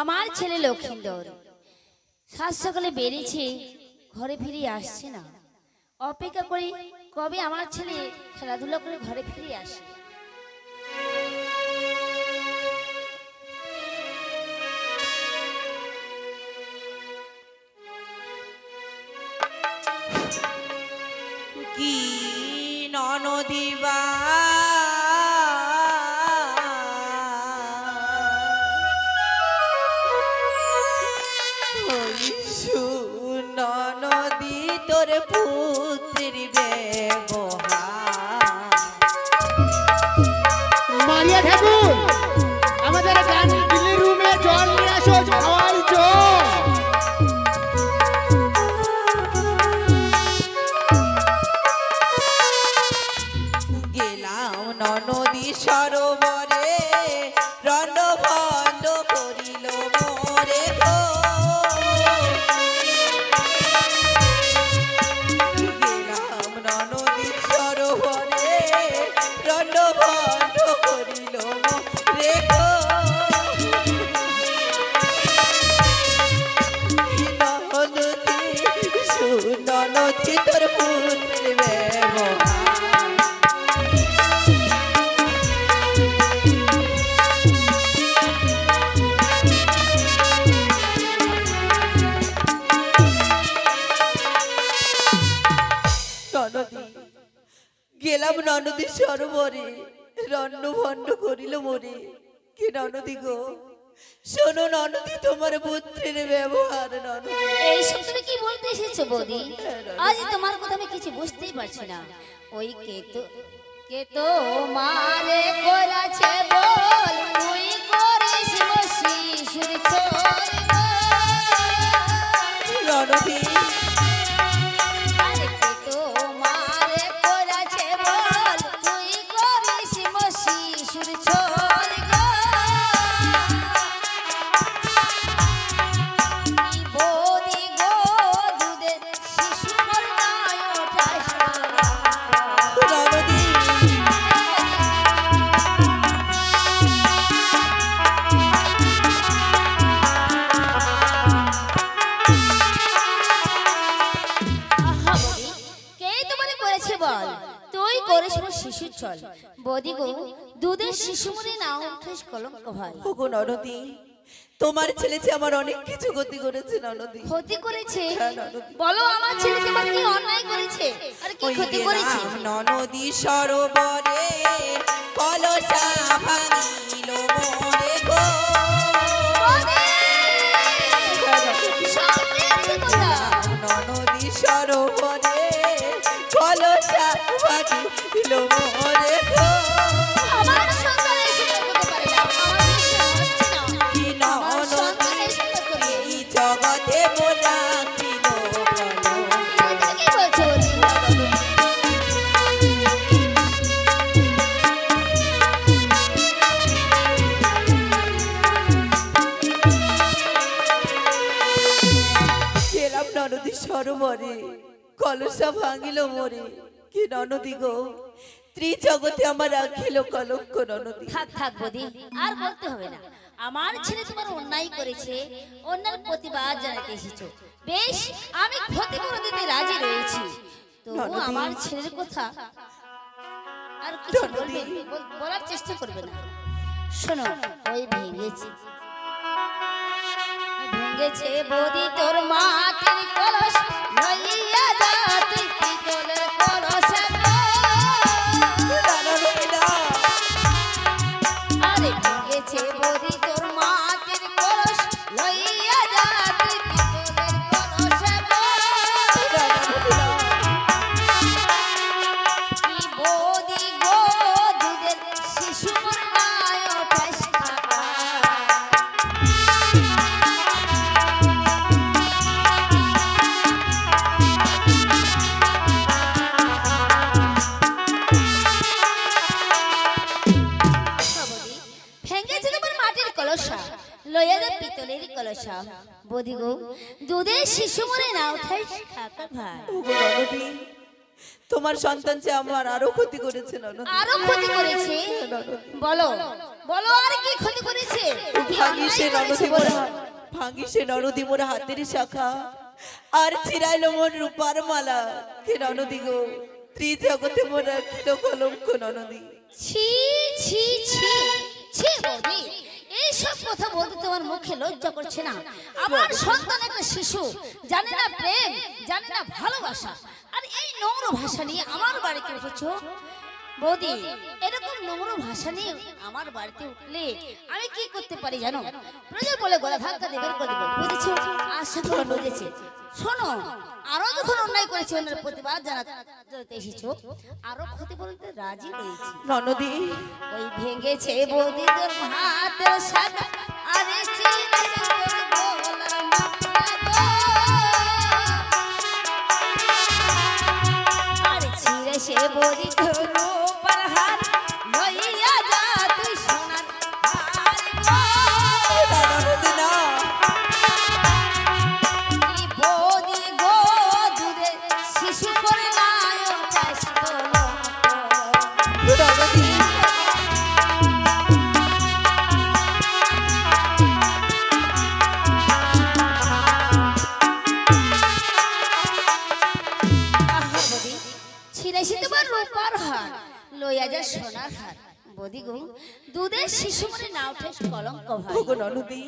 আমার ছেলে লক্ষিন্দর। সাত সকালে বেরিয়েছে, ঘরে ফিরে আসছে না। অপেক্ষা করি কবে আমার ছেলে খেলাধুলা করে ঘরে ফিরে আসে। তোর পুত্রের ব্যবহার। মারিয়া ঠাকুর আমাদের গান রুমে জল নিয়ে আসো জল। গেলাম ননদী সরোবরে ননদী সরোবরে রন্ন ভণ্ড করিল মোরে। কে ননদী গো? শোনো ননদী তোমার পুত্রের ব্যবহার ননদী। এইসব তুমি কি বলতে এসেছ বৌদি? আজ তোমার কথা আমি কিছু বুঝতেই পারছি না। ওই কেতো কেতো মারে করাছে বল তুই করিস শিশুর ননদী শিশুর চল। বদি গো দুধের শিশু মরে না উঠিস কলঙ্ক ভাই। ওগো নরদি তোমার ছেলে যে আমার অনেক কিছু ক্ষতি করেছে ননদী। ক্ষতি করেছে? হ্যাঁ, বলো আমার ছেলে তোমার কি অন্যায় করেছে? আর কি ক্ষতি করেছে? গেলাম সরোবরে ননদী সরোবরে কলসা ভাঙিল মরে। কি ননদী গো? ত্রিজগতে আমার রাখিল কলঙ্ক ননদী। থাক থাক বদি আর বলতে হবে না। আমার ছেলে তোমার অন্যায় করেছে অন্যার প্রতিবাদ জানাতে এসেছ। বেশ আমি ক্ষতিপূরণ দিতে রাজি রয়েছি। তবু। আমার ছেলের কথা আর কিছু। বলবে বলার চেষ্টা করবে না। শোনো ওই ভেঙেছে। ভেঙেছে বদি তোর মাটির কলস লইয়া যা তুই কলস বদি গো দুধের শিশু মরে না ওঠাই খাকা ভাই তোমার সন্তান যে আমার আরও ক্ষতি করেছে আরও ক্ষতি করেছে? বলো বলো আর কি ক্ষতি করেছে? ভাঙি সে? মোরা ভাঙি সে মোরা হাতের শাখা আর ছিড়াইল মোর রূপার মালা। কে ননদী গো ত্রিজগতে মোরা খিল কলঙ্ক ননদী। ছি ছি ছি ছি বৌদি এইসব কথা বলতে তোমার মুখে লজ্জা করছে না? আমার সন্তান একটা শিশু, জানে না প্রেম, জানে না ভালোবাসা। আর এই নোংর ভাষা নিয়ে আমার বাড়িতে উঠেছো? বৌদি, এরকম নোংর ভাষা নিয়ে আমার বাড়িতে উঠলে আমি কি করতে পারি জানো? প্রয়োজন বলে গলা ধাক্কা দিয়ে বের করে দেবো, বুঝেছ? আশা করে বুঝেছি শোনো আরও যখন অন্যায় করেছে ওনার প্রতিবাদ জানাতে এসেছ আরও ক্ষতি বলতে রাজি হয়েছি। ননদী। ওই ভেঙেছে বৌদিদের হাতের শাখা আরে সে তোর রূপার হাত বদি গো দুধের শিশু মনে না উঠে কলঙ্ক ননদী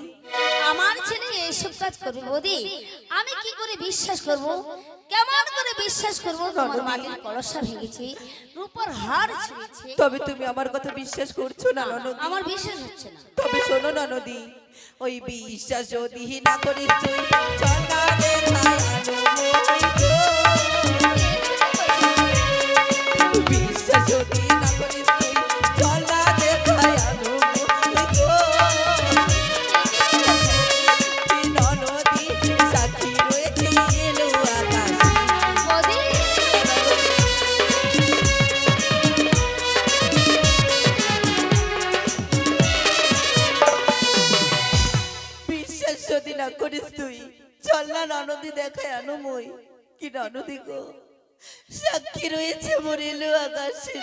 আমার ছেলে এইসব কাজ করবে বদি আমি কি করে বিশ্বাস করব? কেমন করে বিশ্বাস করব? তোমার মাটির কলসা ভেঙেছি রূপার হার ছিঁড়েছে। তবে তুমি আমার কথা বিশ্বাস করছ না ননদী? আমার বিশ্বাস হচ্ছে না। তবে শোনো না নদী ওই বিশ্বাস যদি না করিস তুই না ননদী দেখায় আনো মই কি ননদী গো? সাক্ষী রয়েছে মোর এলো আকাশে।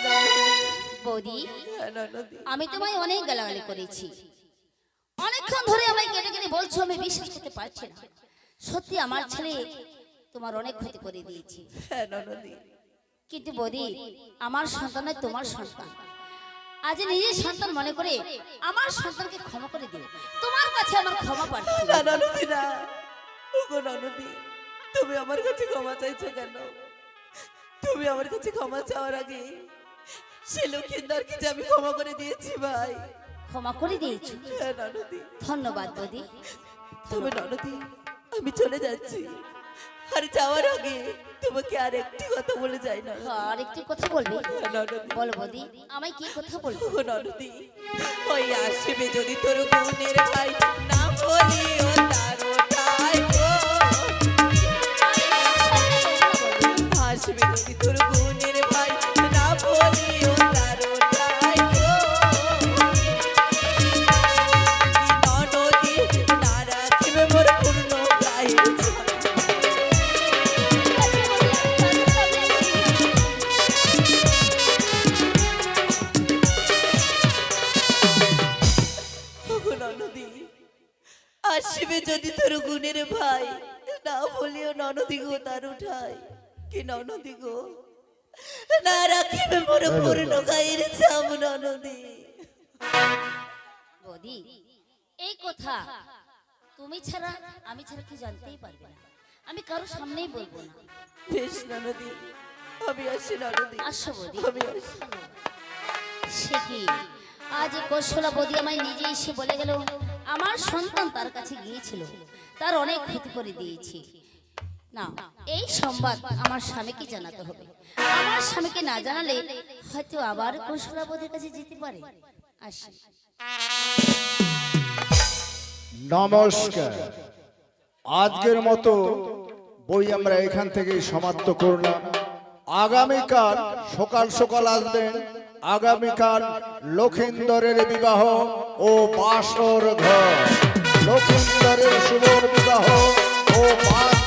বদি হ্যাঁ, আমি তোমায় অনেক গালাগালি করেছি। অনেকক্ষণ ধরে আমায় কেটে কেটে বলছো আমি বিশ্বাস করতে পারছি না। সত্যি আমার ছেলে তোমার অনেক ক্ষতি করে দিয়েছি। হ্যাঁ কিন্তু বদি আমার সন্তান নয় তোমার সন্তান। আজ নিজের সন্তান মনে করে আমার সন্তানকে ক্ষমা করে দিও। তোমার কাছে আমার ক্ষমা না। ওগো ননদী তুমি আমার কাছে ক্ষমা চাইছো কেন? তুমি আমার কাছে ক্ষমা চাওয়ার আগে সে লক্ষিন্দারকে যে আমি ক্ষমা করে দিয়েছি ভাই। ক্ষমা করে দিয়েছ? হ্যাঁ ননদী। ধন্যবাদ বদি। তবে ননদী আমি চলে যাচ্ছি। আর যাওয়ার আগে তোমাকে আর একটি কথা বলে যাই না। আর একটি কথা বলবি? ননদী। বল বদি আমায় কি কথা বলব? ও ননদী ওই আসবে যদি তোর বোনের ভাই না বলিও তার তাই যদি ভাই না বলিও ননদী গো তার উঠাই। কি ননদী গো? না রাখিবে মোর পূর্ণ গায়ের চাম ননদী। বদি এই কথা তুমি ছাড়া আমি ছাড়া কি জানতেই পারবে না। আমি কারও সামনেই বলব না। বেশ ননদী আমি আসি ননদী। আসো বদি। আমি আসি। সে কি? আজ কৌশলা বদি আমায় নিজে এসে বলে গেল আমার সন্তান তার কাছে গিয়েছিল। তার অনেক ক্ষতি করে দিয়েছি। না, এই সংবাদ আমার স্বামীকে জানাতে হবে। আমার স্বামীকে না জানালে হয়তো আবার কৌশলা বদির কাছে যেতে পারে। আসি। নমস্কার। আজকের মতো বই আমরা এখান থেকে সমাপ্ত করলাম। আগামীকাল সকাল সকাল আসবেন। আগামীকাল লক্ষিন্দরের বিবাহ। ও বাসর ঘর। লক্ষিন্দরের শুভ বিবাহ। ও ঘর